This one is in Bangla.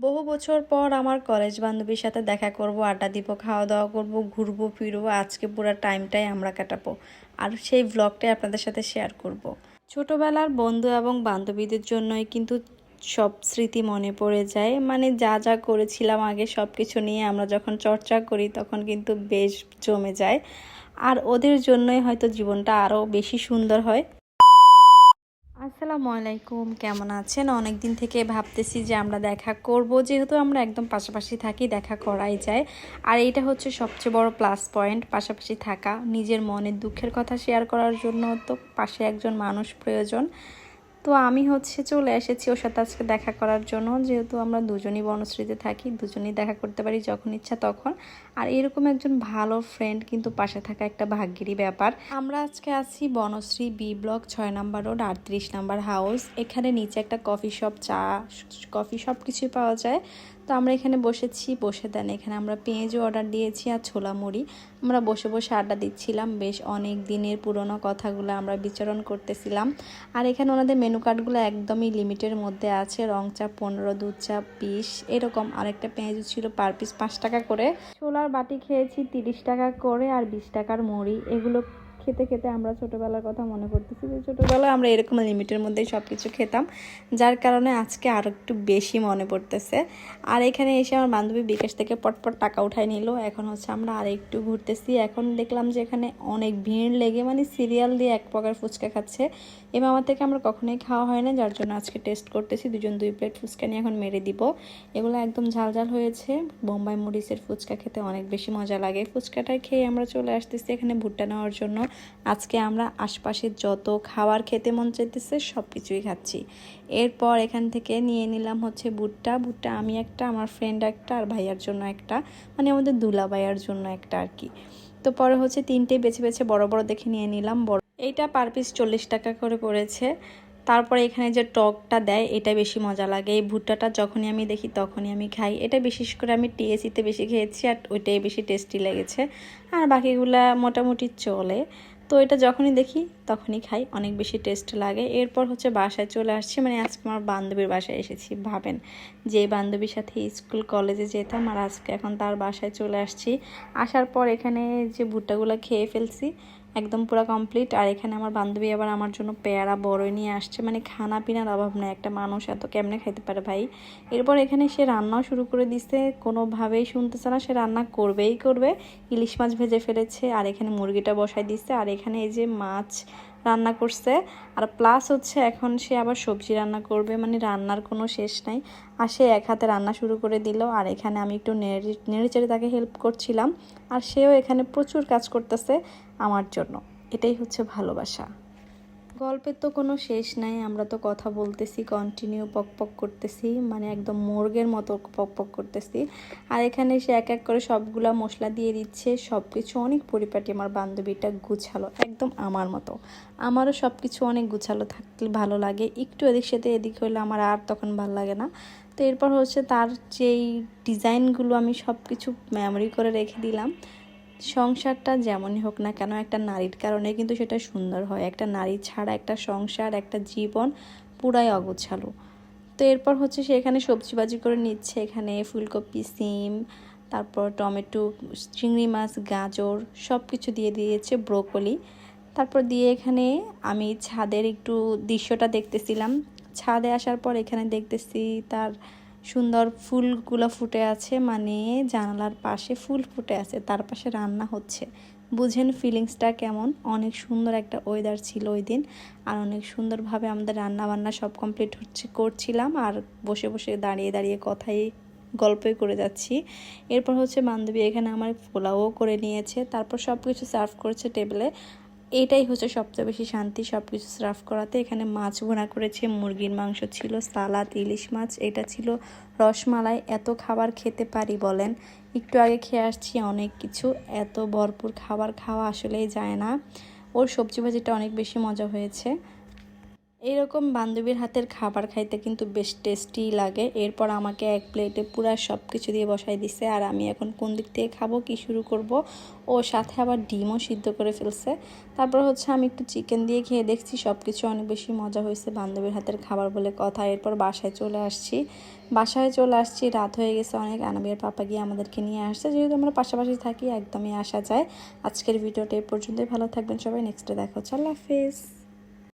বহু বছর পর আমার কলেজ বান্ধবীর সাথে দেখা করব, আড্ডা দিব খাওয়া দাওয়া করব, ঘুরবো, ফিরবো, আজকে পুরো টাইমটাই আমরা কাটাবো। আর সেই ব্লগটাই আপনাদের সাথে শেয়ার করব। ছোটবেলার বন্ধু এবং বান্ধবীদের জন্যই কিন্তু সব স্মৃতি মনে পড়ে যায়। মানে যা যা করেছিলাম আগে সব কিছু নিয়ে আমরা যখন চর্চা করি তখন কিন্তু বেশ জমে যায়। আর ওদের জন্যই হয়তো জীবনটা আরও বেশি সুন্দর হয়। আসসালামু আলাইকুম, কেমন আছেন? অনেক দিন থেকে ভাবতেছি যে আমরা দেখা করব। যেহেতু আমরা একদম পাশাপাশি থাকি, দেখা করাই যায়। আর এটা হচ্ছে সবচেয়ে বড় প্লাস পয়েন্ট পাশাপাশি থাকা। নিজের মনের দুঃখের কথা শেয়ার করার জন্য তো পাশে একজন মানুষ প্রয়োজন। তো আমি হচ্ছে চলে এসেছি ওর সাথে আজকে দেখা করার জন্য। যেহেতু আমরা দুজনই বনশ্রীতে থাকি, দুজনই দেখা করতে পারি যখন ইচ্ছা তখন। আর এরকম একজন ভালো ফ্রেন্ড কিন্তু পাশে থাকা একটা ভাগ্যেরই ব্যাপার। আমরা আজকে আছি বনশ্রী বি ব্লক ছয় নাম্বার রোড আটত্রিশ নাম্বার হাউস এখানে নিচে একটা কফি শপ চা কফি সব কিছুই পাওয়া যায়। তো আমরা এখানে বসেছি, বসে দেন। এখানে আমরা পেঁয়াজও অর্ডার দিয়েছি আর ছোলা মুড়ি। আমরা বসে বসে আড্ডা দিচ্ছিলাম। বেশ অনেক দিনের পুরনো কথাগুলো আমরা বিচরণ করতেছিলাম। আর এখানে ওনাদের মেনু কার্ডগুলো একদমই লিমিটের মধ্যে আছে। রং চা পনেরো, দুধ চা বিশ। এরকম আরেকটা পেঁয়াজও ছিল পার পিস পাঁচ টাকা করে। ছোলার বাটি খেয়েছি তিরিশ টাকা করে আর বিশ টাকার মুড়ি। এগুলো খেতে খেতে আমরা ছোটোবেলার কথা মনে করতেছি যে ছোটোবেলায় আমরা এরকম লিমিটের মধ্যেই সব কিছু খেতাম, যার কারণে আজকে আরও একটু বেশি মনে পড়তেছে। আর এখানে এসে আমার বান্ধবী বিকাশ থেকে পটপট টাকা উঠাই নিল। এখন হচ্ছে আমরা আর একটু ঘুরতেছি। এখন দেখলাম যে এখানে অনেক ভিড় লেগে মানে সিরিয়াল দিয়ে এক প্রকার ফুচকা খাচ্ছে। এ মামা থেকে আমরা কখনোই খাওয়া হয় না, যার জন্য আজকে টেস্ট করতেছি। দুজন দুই প্লেট ফুচকা নিয়ে এখন মেরে দিব। এগুলো একদম ঝাল ঝাল হয়েছে। বোম্বাই মরিচের ফুচকা খেতে অনেক বেশি মজা লাগে। ফুচকাটা খেয়ে আমরা চলে আসতেছি এখানে ভুট্টা নেওয়ার জন্য। আজকে আমরা আশপাশের যত খাবার খেতে মন চাইতেছে সব কিছুই খাচ্ছি। এরপর এখান থেকে নিয়ে নিলাম হচ্ছে বুটটা বুটটা আমি একটা, আমার ফ্রেন্ড একটা আর ভাইয়ার জন্য একটা। মানে আমাদের দুলা ভাইয়ার জন্য একটা আর কি। তো পরে হচ্ছে তিনটে বেছে বেছে বড় বড় দেখে নিয়ে নিলাম। বড় এইটা পার পিস চল্লিশ টাকা করে পড়েছে। তারপরে এখানে যে টকটা দেয়, এটা বেশি মজা লাগে। এই ভুট্টাটা যখনই আমি দেখি তখনই আমি খাই। এটা বিশেষ করে আমি টিএসিতে বেশি খেয়েছি আর ওইটাই বেশি টেস্টি লেগেছে। আর বাকিগুলা মোটামুটি চলে। তো এটা যখনই দেখি তখনই খাই, অনেক বেশি টেস্ট লাগে। এরপর হচ্ছে বাসায় চলে আসছি। মানে আজকে আমার বান্ধবীর বাসায় এসেছি, ভাবেন। যে বান্ধবীর সাথে স্কুল, কলেজে যেতাম আর আজকে এখন তার বাসায় চলে আসছি। আসার পর এখানে যে ভুট্টাগুলো খেয়ে ফেলছি একদম পুরো কমপ্লিট আর এখানে আমার বান্ধবী আবার আমার জন্য পেয়ারা বড়ই নিয়ে আসছে। মানে খানা পিনার অভাব নেই, একটা মানুষ এত কেমনে খাইতে পারে ভাই? এরপর এখানে সে রান্নাও শুরু করে দিছে, কোনোভাবেই শুনতেছে না, সে রান্না করবেই করবে। ইলিশ মাছ ভেজে ফেলেছে, আর এখানে মুরগিটা বসায় দিচ্ছে আর এখানে এই যে মাছ রান্না করছে। আর প্লাস হচ্ছে এখন সে আবার সবজি রান্না করবে। মানে রান্নার কোনো শেষ নাই। আর সে এক হাতে রান্না শুরু করে দিল। আর এখানে আমি একটু নেড়ে নেড়ে চেড়ে তাকে হেল্প করছিলাম। আর সেও এখানে প্রচুর কাজ করতেছে আমার জন্য। এটাই হচ্ছে ভালোবাসা। গল্পের তো কোনো শেষ নাই, আমরা তো কথা বলতেছি কন্টিনিউ পক পক করতেছি মানে একদম মোরগের মতো পক পক করতেছি। আর এখানে সে এক এক করে সবগুলা মশলা দিয়ে দিচ্ছে সব কিছু অনেক পরিপাটি আমার বান্ধবীটা গুছালো, একদম আমার মতো। আমারও সব কিছু অনেক গুছালো থাকলে ভালো লাগে, একটু এদিক সাথে এদিক হলে আমার আর তখন ভালো লাগে না। তো এরপর হচ্ছে তার যেই ডিজাইনগুলো আমি সব কিছু মেমোরি করে রেখে দিলাম সংসারটা যেমনই হোক না কেন, একটা নারীর কারণে কিন্তু সেটা সুন্দর হয়। একটা নারী ছাড়া একটা সংসার, একটা জীবন পুরাই অগোছালো। তো এরপর হচ্ছে সে এখানে সবজি বাজি করে নিচ্ছে। এখানে ফুলকপি, সিম, তারপর টমেটো, চিংড়ি মাছ, গাজর সব কিছু দিয়ে দিয়েছে ব্রোকলি। তারপর দিয়ে এখানে আমি ছাদের একটু দৃশ্যটা দেখতেছিলাম। ছাদে আসার পর এখানে দেখতেছি তার সুন্দর ফুলগুলো ফুটে আছে মানে জানালার পাশে ফুল ফুটে আছে, তার পাশে রান্না হচ্ছে। বুঝেন ফিলিংসটা কেমন? অনেক সুন্দর একটা ওয়েদার ছিল ওই দিন, আর অনেক সুন্দরভাবে আমাদের রান্না বান্না সব কমপ্লিট হচ্ছে, করছিলাম, আর বসে বসে দাঁড়িয়ে দাঁড়িয়ে কথাই, গল্পই করে যাচ্ছি। এরপর হচ্ছে বান্ধবী এখানে আমার পোলাও করে নিয়েছে, তারপর সব কিছু সার্ভ করেছে টেবিলে এটাই হচ্ছে সবচেয়ে বেশি শান্তি সব কিছু সার্ভ করাতে। এখানে মাছ ভোনা করেছে, মুরগির মাংস ছিল, সালাদ, ইলিশ মাছ, এটা ছিল রসমালাই। এত খাবার খেতে পারি বলেন? একটু আগে খেয়ে আসছি অনেক কিছু। এত ভরপুর খাবার খাওয়া আসলেই যায় না। ওর সবজি ভাজিটা অনেক বেশি মজা হয়েছে। এইরকম বান্ধবীর হাতের খাবার খাইতে কিন্তু বেশ টেস্টি লাগে। এরপর আমাকে এক প্লেটে পুরা সব কিছু দিয়ে বসাই দিছে আর আমি এখন কোন দিক থেকে খাব, কি শুরু করব, ও সাথে আবার ডিমও সিদ্ধ করে ফেলছে। তারপর হচ্ছে আমি একটু চিকেন দিয়ে খেয়ে দেখছি সব কিছু অনেক বেশি মজা হয়েছে বান্ধবীর হাতের খাবার বলে কথা। এরপর বাসায় চলে আসছি। বাসায় চলে আসছি, রাত হয়ে গেছে অনেক। আনাবিয়ার পাপা গিয়ে আমাদেরকে নিয়ে আসছে। যেহেতু আমরা পাশাপাশি থাকি, একদমই আসা যায়। আজকের ভিডিওটা এই পর্যন্তই। ভালো থাকবেন সবাই। নেক্সটে দেখা হচ্ছে। আল্লাহ হাফিজ।